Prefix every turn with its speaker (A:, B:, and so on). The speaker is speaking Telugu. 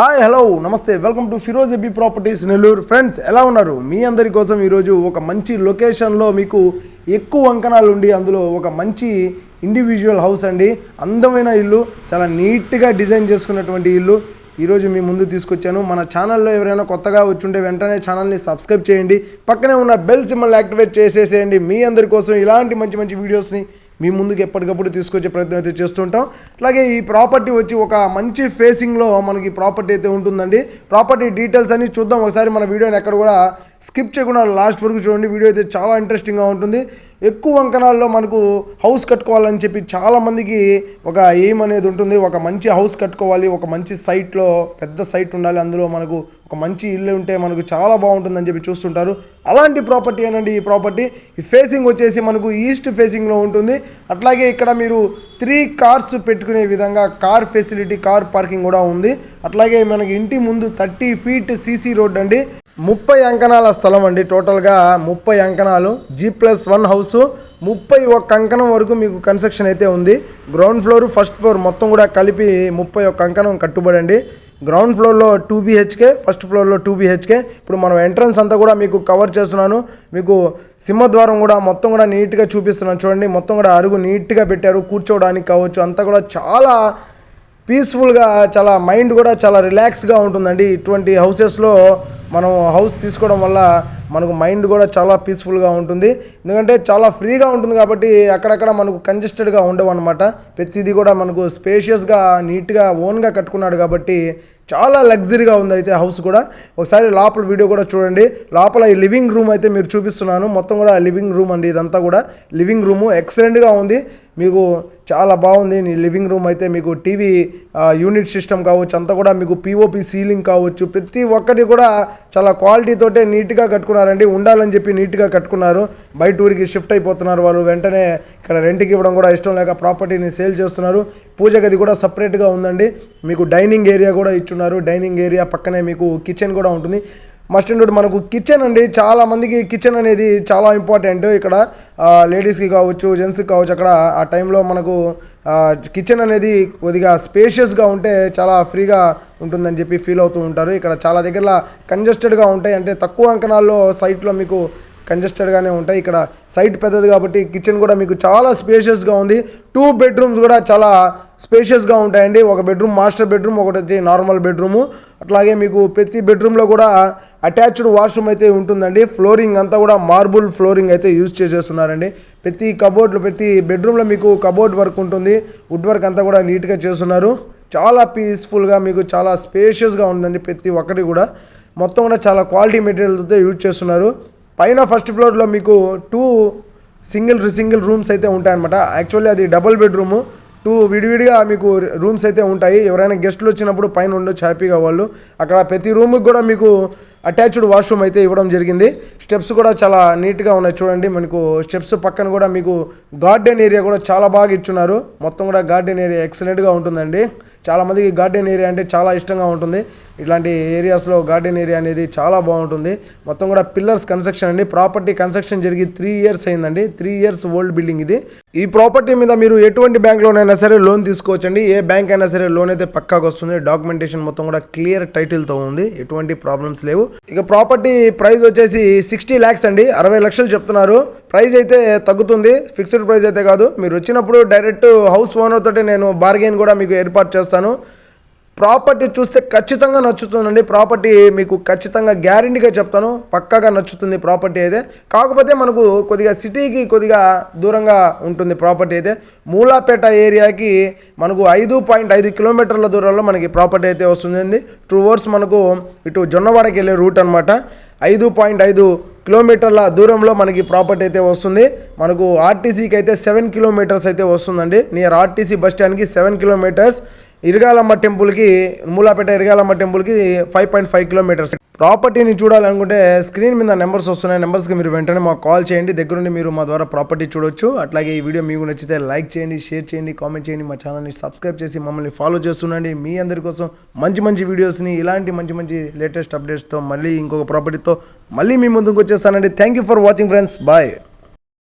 A: హాయ్ హలో నమస్తే. Welcome to Firoz A B properties Nellore friends ఎలా ఉన్నారు? మీ అందరి కోసం ఈరోజు ఒక మంచి లొకేషన్లో మీకు ఎక్కువ అంకణాలు ఉండి అందులో ఒక మంచి ఇండివిజువల్ హౌస్ అండి. అందమైన ఇల్లు చాలా నీట్గా డిజైన్ చేసుకున్నటువంటి ఇల్లు. ఈరోజు మీ ముందు తీసుకొచ్చాను. మన ఛానల్లో ఎవరైనా కొత్తగా వచ్చుంటే వెంటనే ఛానల్ని సబ్స్క్రైబ్ చేయండి. పక్కనే ఉన్న బెల్ సిమ్మల్ని యాక్టివేట్ చేసేసేయండి. మీ అందరి కోసం ఇలాంటి మంచి మంచి వీడియోస్ని మీ ముందుకు ఎప్పటికప్పుడు తీసుకొచ్చే ప్రయత్నం అయితే చేస్తుంటాం. అలాగే ఈ ప్రాపర్టీ వచ్చి ఒక మంచి ఫేసింగ్లో మనకి ప్రాపర్టీ అయితే ఉంటుందండి. ప్రాపర్టీ డీటెయిల్స్ అన్ని చూద్దాం. ఒకసారి మన వీడియోని ఎక్కడ కూడా స్కిప్ చేయకుండా లాస్ట్ వరకు చూడండి. వీడియో అయితే చాలా ఇంట్రెస్టింగ్గా ఉంటుంది. ఎక్కువ అంకణాల్లో మనకు హౌస్ కట్టుకోవాలని చెప్పి చాలామందికి ఒక ఎయిమ్ అనేది ఉంటుంది. ఒక మంచి హౌస్ కట్టుకోవాలి ఒక మంచి సైట్లో పెద్ద సైట్ ఉండాలి అందులో మనకు ఒక మంచి ఇల్లు ఉంటే మనకు చాలా బాగుంటుందని చెప్పి చూస్తుంటారు. అలాంటి ప్రాపర్టీ ఏనండి ఈ ప్రాపర్టీ ఈ ఫేసింగ్ వచ్చేసి మనకు ఈస్ట్ ఫేసింగ్లో ఉంటుంది. అట్లాగే ఇక్కడ మీరు త్రీ కార్స్ పెట్టుకునే విధంగా కార్ ఫెసిలిటీ కార్ పార్కింగ్ కూడా ఉంది. అట్లాగే మనకి ఇంటి ముందు థర్టీ ఫీట్ సీసీ రోడ్ అండి. ముప్పై అంకణాల స్థలం అండి. టోటల్గా ముప్పై అంకణాలు జీ ప్లస్ వన్ హౌస్ ముప్పై ఒక్క అంకణం వరకు మీకు కన్స్ట్రక్షన్ అయితే ఉంది. గ్రౌండ్ ఫ్లోర్ ఫస్ట్ ఫ్లోర్ మొత్తం కూడా కలిపి ముప్పై ఒక్క అంకణం కట్టుబడండి. గ్రౌండ్ ఫ్లోర్లో two B H K first ఫ్లోర్లో టూ బీహెచ్కే. ఇప్పుడు మనం ఎంట్రన్స్ అంతా కూడా మీకు కవర్ చేస్తున్నాను. మీకు సింహద్వారం కూడా మొత్తం కూడా నీట్గా చూపిస్తున్నాను చూడండి. మొత్తం కూడా అరుగు నీట్గా పెట్టారు. కూర్చోవడానికి కావచ్చు అంతా కూడా చాలా పీస్ఫుల్గా చాలా మైండ్ కూడా చాలా రిలాక్స్గా ఉంటుందండి. ఇటువంటి హౌసెస్లో మనం హౌస్ తీసుకోవడం వల్ల మనకు మైండ్ కూడా చాలా పీస్ఫుల్గా ఉంటుంది. ఎందుకంటే చాలా ఫ్రీగా ఉంటుంది కాబట్టి అక్కడక్కడ మనకు కంజెస్టెడ్గా ఉండవు అనమాట ప్రతిదీ కూడా మనకు స్పేషియస్గా నీట్గా ఓన్గా కట్టుకున్నాడు కాబట్టి చాలా లగ్జరీగా ఉంది అయితే హౌస్ కూడా. ఒకసారి లోపల వీడియో కూడా చూడండి. లోపల ఈ లివింగ్ రూమ్ అయితే మీరు చూపిస్తున్నాను. మొత్తం కూడా లివింగ్ రూమ్ అండి ఇదంతా కూడా. లివింగ్ రూము ఎక్సలెంట్గా ఉంది. మీకు చాలా బాగుంది. నీ లివింగ్ రూమ్ అయితే మీకు టీవీ యూనిట్ సిస్టమ్ కావచ్చు అంతా కూడా మీకు పిఓపి సీలింగ్ కావచ్చు. ప్రతి ఒక్కటి కూడా చాలా క్వాలిటీతోటే నీట్గా కట్టుకున్నారండి. ఉండాలని చెప్పి నీట్గా కట్టుకున్నారు. బయట ఊరికి షిఫ్ట్ అయిపోతున్నారు వాళ్ళు. వెంటనే ఇక్కడ రెంట్కి ఇవ్వడం కూడా ఇష్టం లేక ప్రాపర్టీని సేల్ చేస్తున్నారు. పూజ గది కూడా సపరేట్గా ఉందండి. మీకు డైనింగ్ ఏరియా కూడా ఇచ్చున్నారు. డైనింగ్ ఏరియా పక్కనే మీకు కిచెన్ కూడా ఉంటుంది. మస్ట్ అండ్ మనకు కిచెన్ అండి. చాలా మందికి కిచెన్ అనేది చాలా ఇంపార్టెంట్ ఇక్కడ లేడీస్కి కావచ్చు జెంట్స్కి కావచ్చు అక్కడ ఆ టైంలో మనకు కిచెన్ అనేది కొద్దిగా స్పేషియస్గా ఉంటే చాలా ఫ్రీగా ఉంటుందని చెప్పి ఫీల్ అవుతూ ఉంటారు. ఇక్కడ చాలా దగ్గర కంజెస్టెడ్గా ఉంటాయి. అంటే తక్కువ అంకణాల్లో సైట్లో మీకు కంజెస్టెడ్గానే ఉంటాయి. ఇక్కడ సైట్ పెద్దది కాబట్టి కిచెన్ కూడా మీకు చాలా స్పేషియస్గా ఉంది. టూ బెడ్రూమ్స్ కూడా చాలా స్పేషియస్గా ఉంటాయండి. ఒక బెడ్రూమ్ మాస్టర్ బెడ్రూమ్ ఒకటి వచ్చి నార్మల్ బెడ్రూము. అట్లాగే మీకు ప్రతి బెడ్రూమ్లో కూడా అటాచ్డ్ వాష్రూమ్ అయితే ఉంటుందండి. ఫ్లోరింగ్ అంతా కూడా మార్బుల్ ఫ్లోరింగ్ అయితే యూజ్ చేసేస్తున్నారండి. ప్రతి కబోర్డ్లో ప్రతి బెడ్రూమ్లో మీకు కబోర్డ్ వర్క్ ఉంటుంది. వుడ్ వర్క్ అంతా కూడా నీట్గా చేస్తున్నారు. చాలా పీస్ఫుల్గా మీకు చాలా స్పేషియస్గా ఉందండి ప్రతి ఒక్కటి కూడా. మొత్తం కూడా చాలా క్వాలిటీ మెటీరియల్తో యూజ్ చేస్తున్నారు. పైన ఫస్ట్ ఫ్లోర్లో మీకు టూ సింగిల్ సింగిల్ రూమ్స్ అయితే ఉంటాయన్నమాట. యాక్చువల్లీ అది డబుల్ బెడ్రూము టూ విడివిడిగా మీకు రూమ్స్ అయితే ఉంటాయి. ఎవరైనా గెస్టులు వచ్చినప్పుడు పైన ఉండొచ్చు హ్యాపీగా వాళ్ళు. అక్కడ ప్రతి రూమ్కి కూడా మీకు అటాచ్డ్ వాష్రూమ్ అయితే ఇవ్వడం జరిగింది. స్టెప్స్ కూడా చాలా నీట్గా ఉన్నాయి. చూడండి మనకు స్టెప్స్ పక్కన కూడా మీకు గార్డెన్ ఏరియా కూడా చాలా బాగా ఇచ్చున్నారు. మొత్తం కూడా గార్డెన్ ఏరియా ఎక్సలెంట్గా ఉంటుందండి. చాలామందికి గార్డెన్ ఏరియా అంటే చాలా ఇష్టంగా ఉంటుంది. ఇట్లాంటి ఏరియాస్లో గార్డెన్ ఏరియా అనేది చాలా బాగుంటుంది. మొత్తం కూడా పిల్లర్స్ కన్స్ట్రక్షన్ అండి. ప్రాపర్టీ కన్స్ట్రక్షన్ జరిగి త్రీ ఇయర్స్ అయిందండి. త్రీ ఇయర్స్ ఓల్డ్ బిల్డింగ్ ఇది. ఈ ప్రాపర్టీ మీద మీరు ఎటువంటి బ్యాంక్లోనైనా సరే లోన్ తీసుకోవచ్చండి. ఏ బ్యాంక్ అయినా సరే లోన్ అయితే పక్కాగా వస్తుంది. డాక్యుమెంటేషన్ మొత్తం కూడా క్లియర్ టైటిల్తో ఉంది. ఎటువంటి ప్రాబ్లమ్స్ లేవు. ఇక ప్రాపర్టీ ప్రైస్ వచ్చేసి సిక్స్టీ ల్యాక్స్ అండి. అరవై లక్షలు చెప్తున్నారు. ప్రైస్ అయితే తగ్గుతుంది. ఫిక్స్డ్ ప్రైస్ అయితే కాదు. మీరు వచ్చినప్పుడు డైరెక్ట్ హౌస్ ఓనర్ తోటి నేను బార్గెన్ కూడా మీకు ఏర్పాటు చేస్తాను. ప్రాపర్టీ చూస్తే ఖచ్చితంగా నచ్చుతుందండి. ప్రాపర్టీ మీకు ఖచ్చితంగా గ్యారంటీగా చెప్తాను. పక్కాగా నచ్చుతుంది ప్రాపర్టీ అయితే. కాకపోతే మనకు కొద్దిగా సిటీకి కొద్దిగా దూరంగా ఉంటుంది ప్రాపర్టీ అయితే. మూలాపేట ఏరియాకి మనకు ఐదు పాయింట్ ఐదు కిలోమీటర్ల దూరంలో మనకి ప్రాపర్టీ అయితే వస్తుందండి. టూ అవర్స్ మనకు ఇటు జొన్నవాడకి వెళ్ళే రూట్ అనమాట ఐదు పాయింట్ ఐదు కిలోమీటర్ల దూరంలో మనకి ప్రాపర్టీ అయితే వస్తుంది. మనకు ఆర్టీసీకి అయితే సెవెన్ కిలోమీటర్స్ అయితే వస్తుందండి. Near R T C bus స్టాండ్కి సెవెన్ కిలోమీటర్స్. ఇరగాలమ్మ టెంపుల్కి మూలాపేట ఇరగాలమ్మ టెంపుల్కి ఫైవ్ పాయింట్ ఫైవ్ కిలోమీటర్స్. ప్రాపర్టీని చూడాలనుకుంటే స్క్రీన్ మీద నెంబర్స్ వస్తున్నాయి. నెంబర్స్కి మీరు వెంటనే మాకు కాల్ చేయండి. దగ్గరుండి మీరు మా ద్వారా ప్రాపర్టీ చూడొచ్చు. అట్లాగే ఈ వీడియో మీకు నచ్చితే లైక్ చేయండి షేర్ చేయండి కామెంట్ చేయండి. మా ఛానల్ని సబ్స్క్రైబ్ చేసి మమ్మల్ని ఫాలో చేస్తుండండి. మీ అందరి కోసం మంచి మంచి వీడియోస్ని ఇలాంటి మంచి మంచి లేటెస్ట్ అప్డేట్స్తో మళ్ళీ ఇంకొక ప్రాపర్టీతో మళ్ళీ మీ ముందుకు వచ్చేస్తానండి. Thank you for watching friends bye